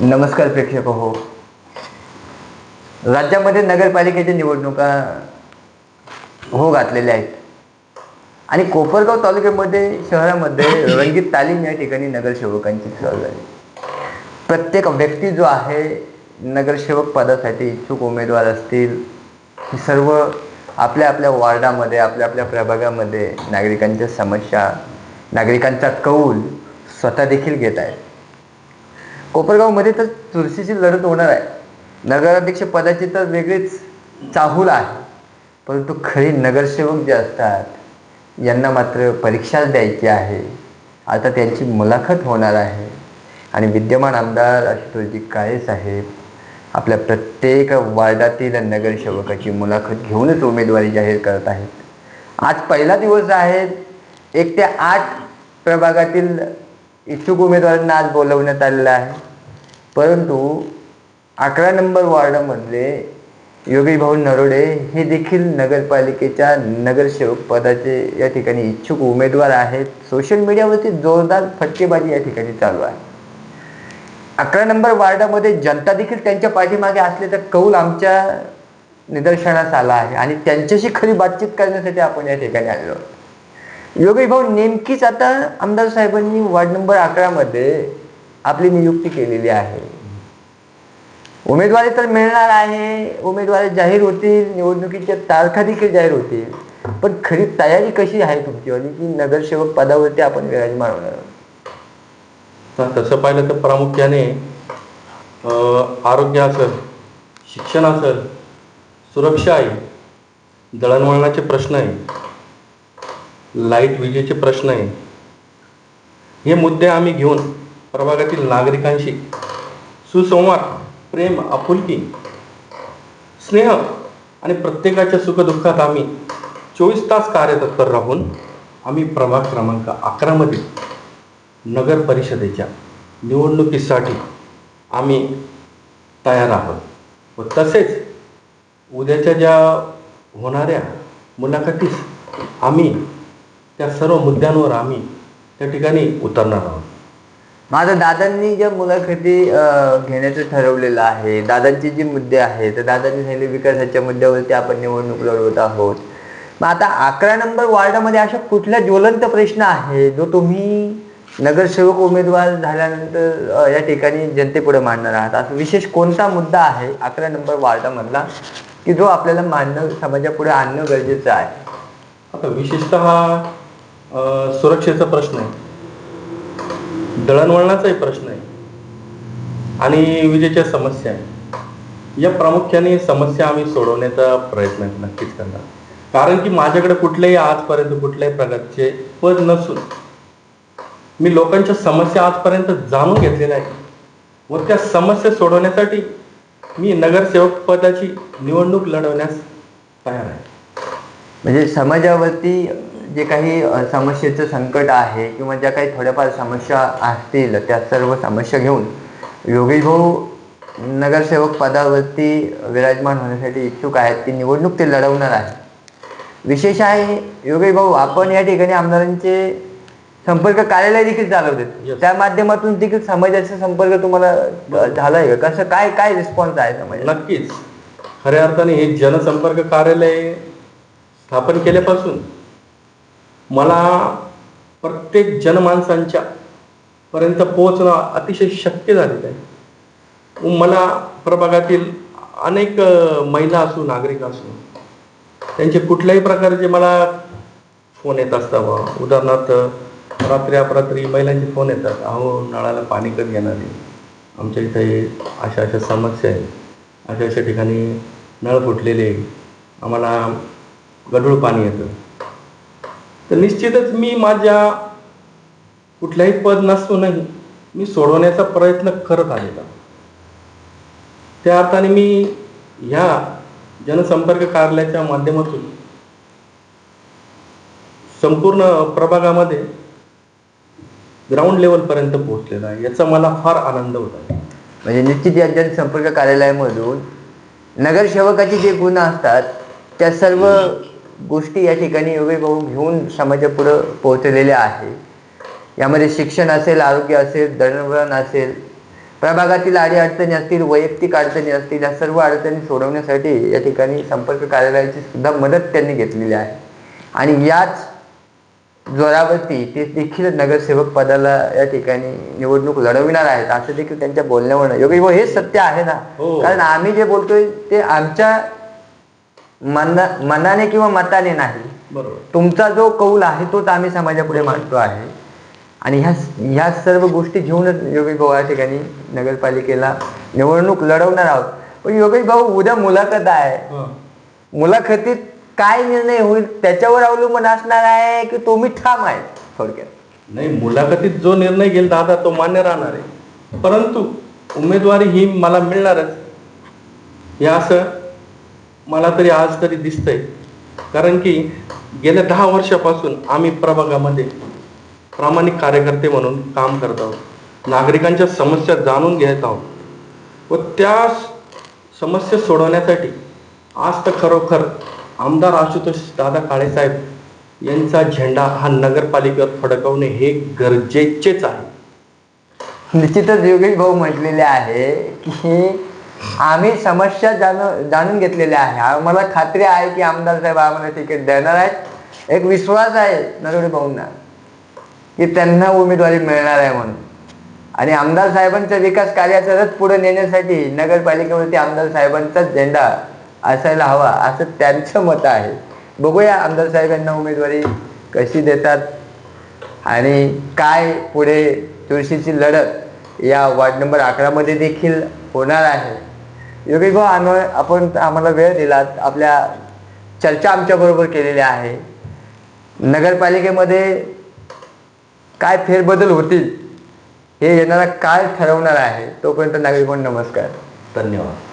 नमस्कार प्रेक्षक हो. राज्यामध्ये नगरपालिकेच्या निवडणुका हो घातलेल्या आहेत. आणि कोपरगाव तालुक्यामध्ये शहरामध्ये रंगीत तालीम या ठिकाणी नगरसेवकांची चालू झाली. प्रत्येक व्यक्ती जो आहे नगरसेवक पदासाठी इच्छुक उमेदवार असतील ही सर्व आपल्या आपल्या वार्डामध्ये आपल्या आपल्या प्रभागामध्ये नागरिकांच्या समस्या नागरिकांचा कौल स्वतः देखील घेत आहेत. कोपरगावमध्ये तर चुरशीची लढत होणार आहे. नगराध्यक्ष पदाची तर वेगळीच चाहूल आहे. परंतु खरी नगरसेवक जे असतात यांना मात्र परीक्षा द्यायची आहे. आता त्यांची मुलाखत होणार आहे. आणि विद्यमान आमदार आशुतोषजी काळे साहेब आपल्या प्रत्येक वार्डातील नगरसेवकाची मुलाखत घेऊनच उमेदवारी जाहीर करत आहेत. आज पहिला दिवस आहे. एक ते आठ प्रभागातील इच्छुक उमेदवारांना आज बोलवण्यात आलेलं आहे. परंतु अकरा नंबर वॉर्डामधले योगी भाऊ नरोडे हे देखील नगरपालिकेच्या नगरसेवक पदाचे या ठिकाणी इच्छुक उमेदवार आहेत. सोशल मीडियावरती जोरदार फटकेबाजी या ठिकाणी चालू आहे. अकरा नंबर वार्डामध्ये जनता देखील त्यांच्या पाठीमागे असल्याचा कौल आमच्या निदर्शनास आला आहे आणि त्यांच्याशी खरी बातचीत करण्यासाठी आपण या ठिकाणी आलेलो आहोत. योगी भाऊ नेमकीच आता आमदार साहेबांनी वार्ड नंबर अकरामध्ये आपली नियुक्ती केलेली आहे. उमेदवारी तर मिळणार आहे. उमेदवारी जाहीर होतील. निवडणुकीच्या तारखा देखील जाहीर होतील. पण खरी तयारी कशी आहे तुमची? आणि की नगरसेवक पदावरती आपण विराजमान होणार तसं पाहिलं तर प्रामुख्याने अं, आरोग्य असेल शिक्षण असेल सुरक्षा आहे दळणवळणाचे प्रश्न आहे लाइट विजेचे प्रश्न आहे हे मुद्दे आम्ही घेऊन प्रभागातील नागरिकांशी सुसंवाद प्रेम आपुलकी स्नेह आणि प्रत्येकाच्या सुखदुःखात आम्ही चोवीस तास कार्यतत्पर राहून आम्ही प्रभाग क्रमांक अकरामध्ये नगर परिषदेच्या निवडणुकीसाठी आम्ही तयार आहोत. व तसेच उद्याच्या ज्या होणाऱ्या मुलाखतीस आम्ही त्या सर्व मुद्द्यांवर आम्ही त्या ठिकाणी उतरणार आहोत. माझ्या दादांनी ज्या मुलाखती घेण्याचं ठरवलेलं आहे दादांचे जे मुद्दे आहेत तर दादांनी सांगितले विकासाच्या मुद्द्यावरती आपण निवडणूक लढवत आहोत. मग आता अकरा नंबर वार्डामध्ये अशा कुठला ज्वलंत प्रश्न आहे जो तुम्ही नगरसेवक उमेदवार झाल्यानंतर या ठिकाणी जनतेपुढे मांडणार आहात? असा विशेष कोणता मुद्दा आहे अकरा नंबर वार्डामधला की जो आपल्याला मांडणं समाजापुढे आणणं गरजेचं आहे? आता विशेषतः सुरक्षेचा प्रश्न आहे. दळणवळणाचाही प्रश्न आहे. आणि विजेच्या समस्या आहे. या प्रामुख्याने समस्या आम्ही सोडवण्याचा प्रयत्न नक्कीच करणार. कारण की माझ्याकडे कुठल्याही आजपर्यंत कुठल्याही प्रकारचे पद नसून मी लोकांच्या समस्या आजपर्यंत जाणून घेतलेल्या आहेत. व त्या समस्या सोडवण्यासाठी मी नगरसेवक पदाची निवडणूक लढवण्यास तयार आहे. म्हणजे समाजावरती जे काही समस्येचं संकट आहे किंवा ज्या काही थोड्याफार समस्या असतील त्या सर्व समस्या घेऊन योगी भाऊ नगरसेवक पदावरती विराजमान होण्यासाठी इच्छुक आहेत ती निवडणूक ते लढवणार आहे विशेष आहे योगी भाऊ आपण या ठिकाणी आमदारांचे संपर्क कार्यालय देखील चालवतात. Yes. त्या माध्यमातून देखील समाजाचा संपर्क तुम्हाला झालाय का? कसं काय काय रिस्पॉन्स आहे समाजात नक्कीच. खऱ्या अर्थाने हे जनसंपर्क कार्यालय स्थापन केल्यापासून मला प्रत्येक जनमानसांच्या पर्यंत पोहोचणं अतिशय शक्य झालेलं आहे. मला प्रभागातील अनेक महिला असू नागरिक असू त्यांचे कुठल्याही प्रकारचे मला फोन येत असतात बा उदाहरणार्थ रात्री अपरात्री महिलांचे फोन येतात. अहो नळाला पाणी कधी येणार आहे? आमच्या इथे अशा अशा समस्या आहेत अशा अशा ठिकाणी नळ फुटलेले आम्हाला गढूळ पाणी येतं. तर निश्चितच मी माझ्या कुठल्याही पद नसूनही मी सोडवण्याचा प्रयत्न करत आलेला त्या अर्थाने मी ह्या जनसंपर्क कार्यालयाच्या माध्यमातून संपूर्ण प्रभागामध्ये ग्राउंड लेवलपर्यंत पोहोचलेला आहे. याचा मला फार आनंद होत आहे. म्हणजे निश्चित या जनसंपर्क कार्यालयामधून नगरसेवकाचे जे गुण असतात त्या सर्व गोष्टी या ठिकाणी योगी भाऊ घेऊन समाजापुढं पोहोचलेल्या आहे. यामध्ये शिक्षण असेल आरोग्य असेल दळणवळण असेल प्रभागातील अडी अडचणी असतील वैयक्तिक अडचणी असतील या सर्व अडचणी सोडवण्यासाठी या ठिकाणी संपर्क कार्यालयाची सुद्धा मदत त्यांनी घेतलेली आहे. आणि याच जोरावरती ते देखील नगरसेवक पदाला या ठिकाणी निवडणूक लढविणार आहेत असं देखील त्यांच्या बोलण्यावरून योगी भाऊ हे सत्य आहे ना? हो. कारण आम्ही जे बोलतोय ते आमच्या मना मनाने किंवा मताने नाही. बरोबर. तुमचा जो कौल आहे तोच आम्ही समाजापुढे मांडतो आहे. आणि ह्या ह्या सर्व गोष्टी घेऊनच योगेश भाऊ या ठिकाणी नगरपालिकेला निवडणूक लढवणार आहोत. पण योगेश भाऊ उद्या मुलाखत आहे. हं. मुलाखतीत काय निर्णय होईल त्याच्यावर अवलंबून असणार आहे की तुम्ही ठाम आहे थोडक्यात? नाही मुलाखतीत जो निर्णय घेईल दादा तो मान्य राहणार आहे. परंतु उमेदवारी ही मला मिळणारच. हे असं मला तरी आज तरी दिसतंय. कारण की गेल्या दहा वर्षापासून आम्ही प्रभागामध्ये प्रामाणिक कार्यकर्ते म्हणून काम करत आहोत. नागरिकांच्या समस्या जाणून घेत आहोत. व त्या समस्या सोडवण्यासाठी आज तर खरोखर आमदार आशुतोष दादा काळेसाहेब यांचा झेंडा हा नगरपालिकेवर फडकवणे हे गरजेचेच आहे. निश्चितच योगेश भाऊ म्हटलेले आहे की आम्ही समस्या जाणून जाणून घेतलेल्या आहे. आम्हाला खात्री आहे की आमदार साहेब आम्हाला तिकीट देणार आहेत. एक विश्वास आहे नरवडे भाऊंना की त्यांना उमेदवारी मिळणार आहे म्हणून. आणि आमदार साहेबांच्या विकास कार्याचा रथ पुढे नेण्यासाठी नगरपालिकेवरती आमदार साहेबांचाच झेंडा असायला हवा असं त्यांचं मत आहे. बघूया आमदार साहेब यांना उमेदवारी कशी देतात आणि काय पुढे तुळशीची लढत या वार्ड नंबर अकरामध्ये देखील होणार आहे. योगेश भाऊ आम्ही आपण आम्हाला वेळ दिलात आपल्या चर्चा आमच्याबरोबर केलेल्या आहे. नगरपालिकेमध्ये काय फेरबदल होतील हे येणारा काळ ठरवणार आहे. तोपर्यंत नागरिक नमस्कार. धन्यवाद.